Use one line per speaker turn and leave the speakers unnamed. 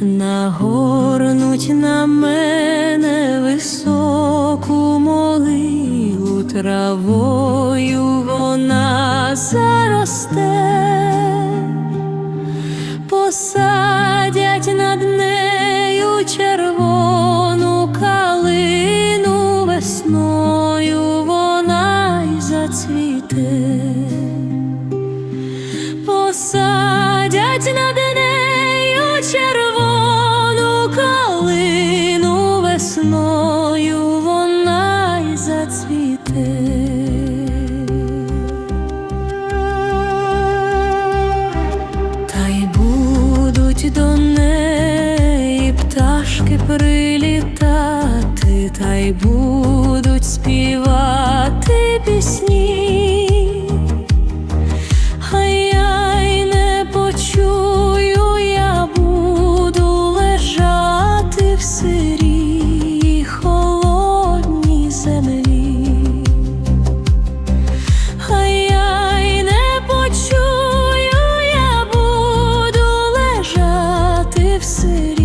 нагорнуть на мене високу могилу травою вона заросте, посадять над нею червону калину весною вона й зацвіте. Посадять над весною вона й зацвіте. Та й будуть до неї пташки прилітати, та й будуть співати пісні. почую,